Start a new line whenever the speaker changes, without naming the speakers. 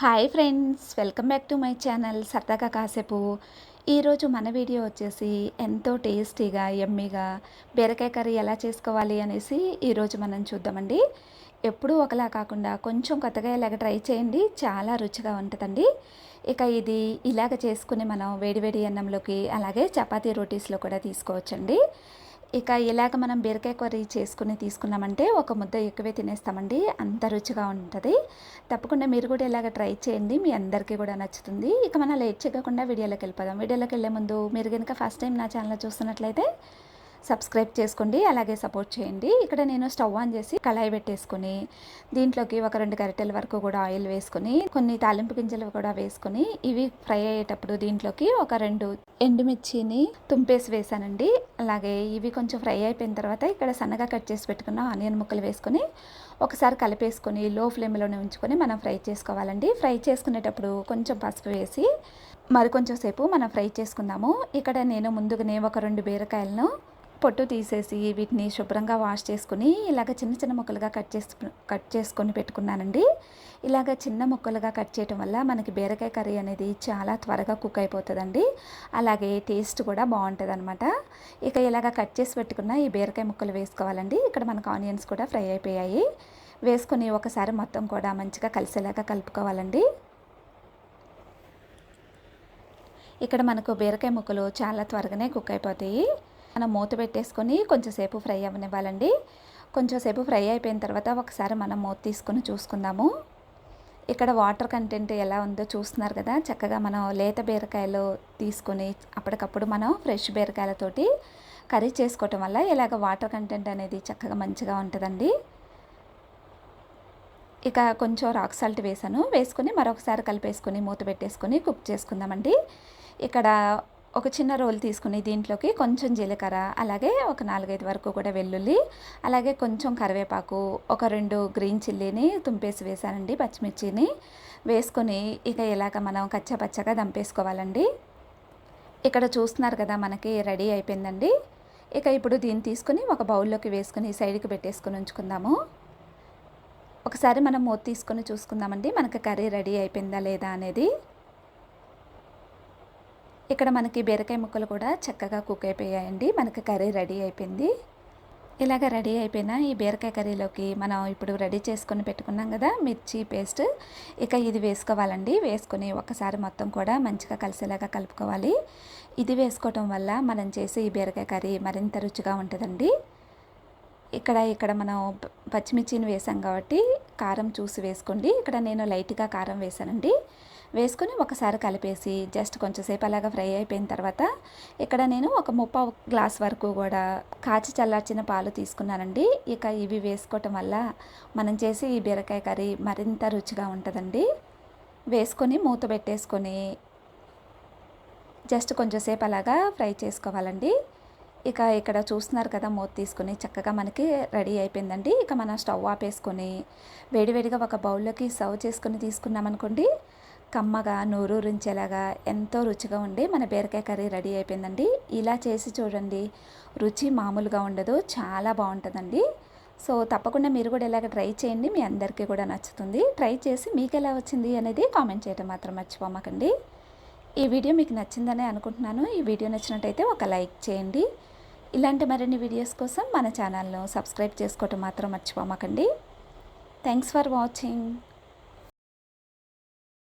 Hi friends welcome back to my channel సరదాగా కాసేపు. ఈరోజు మన వీడియో వచ్చేసి ఎంతో టేస్టీగా ఎమ్మీగా బీరకాయ కర్రీ ఎలా చేసుకోవాలి అనేసి ఈరోజు మనం చూద్దామండి. ఎప్పుడూ ఒకలా కాకుండా కొంచెం కొత్తగా ఇలాగ ట్రై చేయండి చాలా రుచిగా ఉంటుందండి. ఇక ఇది ఇలాగ చేసుకుని మనం వేడివేడి అన్నంలోకి అలాగే చపాతీ రోటీస్లో కూడా తీసుకోవచ్చండి. ఇక ఇలాగ మనం బీరకాయ కర్రీ చేసుకుని తీసుకున్నామంటే ఒక ముద్ద ఎక్కువే తినేస్తామండి. అంత రుచిగా ఉంటుంది. తప్పకుండా మీరు కూడా ఇలాగ ట్రై చేయండి. మీ అందరికీ కూడా నచ్చుతుంది. ఇక మనం లేట్ చేయకుండా వీడియోలోకి వెళ్ళిపోదాం. వీడియోలోకి వెళ్ళే ముందు మీరు కనుక ఫస్ట్ టైం నా ఛానల్ చూస్తున్నట్లయితే సబ్స్క్రైబ్ చేసుకోండి అలాగే సపోర్ట్ చేయండి. ఇక్కడ నేను స్టవ్ ఆన్ చేసి కళాయి పెట్టేసుకొని దీంట్లోకి ఒక రెండు గరిటెల వరకు కూడా ఆయిల్ వేసుకొని కొన్ని తాలింపు గింజలు కూడా వేసుకుని ఇవి ఫ్రై అయ్యేటప్పుడు దీంట్లోకి ఒక రెండు ఎండుమిర్చిని తుంపేసి వేసానండి. అలాగే ఇవి కొంచెం ఫ్రై అయిపోయిన తర్వాత ఇక్కడ సన్నగా కట్ చేసి పెట్టుకున్న ఆనియన్ ముక్కలు వేసుకొని ఒకసారి కలిపేసుకొని లో ఫ్లేమ్లోనే ఉంచుకొని మనం ఫ్రై చేసుకోవాలండి. ఫ్రై చేసుకునేటప్పుడు కొంచెం పసుపు వేసి మరి కొంచెం సేపు మనం ఫ్రై చేసుకుందాము. ఇక్కడ నేను ముందుగానే ఒక రెండు బీరకాయలను పొట్టు తీసేసి వీటిని శుభ్రంగా వాష్ చేసుకుని ఇలాగ చిన్న చిన్న ముక్కలుగా కట్ చేసి కట్ చేసుకొని పెట్టుకున్నానండి. ఇలాగ చిన్న ముక్కలుగా కట్ చేయటం వల్ల మనకి బీరకాయ కర్రీ అనేది చాలా త్వరగా కుక్ అయిపోతుందండి. అలాగే టేస్ట్ కూడా బాగుంటుంది అనమాట ఇక ఇలాగ కట్ చేసి పెట్టుకున్న ఈ బీరకాయ ముక్కలు వేసుకోవాలండి. ఇక్కడ మనకు ఆనియన్స్ కూడా ఫ్రై అయిపోయాయి. వేసుకొని ఒకసారి మొత్తం కూడా మంచిగా కలిసేలాగా కలుపుకోవాలండి. ఇక్కడ మనకు బీరకాయ ముక్కలు చాలా త్వరగానే కుక్ అయిపోతాయి. మనం మూత పెట్టేసుకొని కొంచెంసేపు ఫ్రై అవ్వనివ్వాలండి. కొంచెంసేపు ఫ్రై అయిపోయిన తర్వాత ఒకసారి మనం మూత తీసుకొని చూసుకుందాము. ఇక్కడ వాటర్ కంటెంట్ ఎలా ఉందో చూస్తున్నారు కదా చక్కగా మనం లేత బీరకాయలు తీసుకొని అప్పటికప్పుడు మనం ఫ్రెష్ బీరకాయలతోటి కర్రీ చేసుకోవటం వల్ల ఇలాగ వాటర్ కంటెంట్ అనేది చక్కగా మంచిగా ఉంటుందండి. ఇక కొంచెం రాక్ సాల్ట్ వేసాను. వేసుకొని మరొకసారి కలిపేసుకొని మూత పెట్టేసుకొని కుక్ చేసుకుందామండి. ఇక్కడ ఒక చిన్న రోల్ తీసుకుని దీంట్లోకి కొంచెం జీలకర్ర అలాగే ఒక నాలుగైదు వరకు కూడా వెల్లుల్లి అలాగే కొంచెం కరివేపాకు ఒక రెండు గ్రీన్ చిల్లీని తుంపేసి వేసానండి పచ్చిమిర్చిని వేసుకొని ఇక ఇలాగ మనం కచ్చపచ్చగా దంపేసుకోవాలండి. ఇక్కడ చూస్తున్నారు కదా మనకి రెడీ అయిపోయిందండి. ఇక ఇప్పుడు దీన్ని తీసుకుని ఒక బౌల్లోకి వేసుకుని సైడ్కి పెట్టేసుకుని ఉంచుకుందాము. ఒకసారి మనం మూత తీసుకొని చూసుకుందామండి మనకి కర్రీ రెడీ అయిపోయిందా లేదా అనేది. ఇక్కడ మనకి బీరకాయ ముక్కలు కూడా చక్కగా కుక్ అయిపోయాయండి. మనకి కర్రీ రెడీ అయిపోయింది. ఇలాగ రెడీ అయిపోయిన ఈ బీరకాయ కర్రీలోకి మనం ఇప్పుడు రెడీ చేసుకొని పెట్టుకున్నాం కదా మిర్చి పేస్ట్. ఇక ఇది వేసుకోవాలండి. వేసుకొని ఒకసారి మొత్తం కూడా మంచిగా కలిసేలాగా కలుపుకోవాలి. ఇది వేసుకోవటం వల్ల మనం చేసే ఈ బీరకాయ కర్రీ మరింత రుచిగా ఉంటుందండి. ఇక్కడ ఇక్కడ మనం పచ్చిమిర్చిని వేసాం కాబట్టి కారం చూసి వేసుకోండి. ఇక్కడ నేను లైట్గా కారం వేసానండి. వేసుకొని ఒకసారి కలిపేసి జస్ట్ కొంచెంసేపు అలాగా ఫ్రై అయిపోయిన తర్వాత ఇక్కడ నేను ఒక ముప్పావు గ్లాస్ వరకు కూడా కాచి చల్లార్చిన పాలు తీసుకున్నానండి. ఇక ఇవి వేసుకోవటం వల్ల మనం చేసే ఈ బీరకాయ కర్రీ మరింత రుచిగా ఉంటుందండి. వేసుకొని మూత పెట్టేసుకొని జస్ట్ కొంచెంసేపు అలాగా ఫ్రై చేసుకోవాలండి. ఇక ఇక్కడ చూస్తున్నారు కదా మూత తీసుకుని చక్కగా మనకి రెడీ అయిపోయిందండి. ఇక మనం స్టవ్ ఆపేసుకొని వేడివేడిగా ఒక బౌల్లోకి సర్వ్ చేసుకుని తీసుకున్నామనుకోండి కమ్మగా నోరూరించేలాగా ఎంతో రుచిగా ఉండి మన బీరకాయ కర్రీ రెడీ అయిపోయిందండి. ఇలా చేసి చూడండి. రుచి మామూలుగా ఉండదు చాలా బాగుంటుందండి. సో తప్పకుండా మీరు కూడా ఇలాగ ట్రై చేయండి. మీ అందరికీ కూడా నచ్చుతుంది. ట్రై చేసి మీకు ఎలా వచ్చింది అనేది కామెంట్ చేయడం మాత్రం మర్చిపోమకండి. ఈ వీడియో మీకు నచ్చిందని అనుకుంటున్నాను. ఈ వీడియో నచ్చినట్టయితే ఒక లైక్ చేయండి. ఇలాంటి మరిన్ని వీడియోస్ కోసం మన ఛానల్ను సబ్స్క్రైబ్ చేసుకోవటం మాత్రం మర్చిపోమాకండి. Thanks for watching.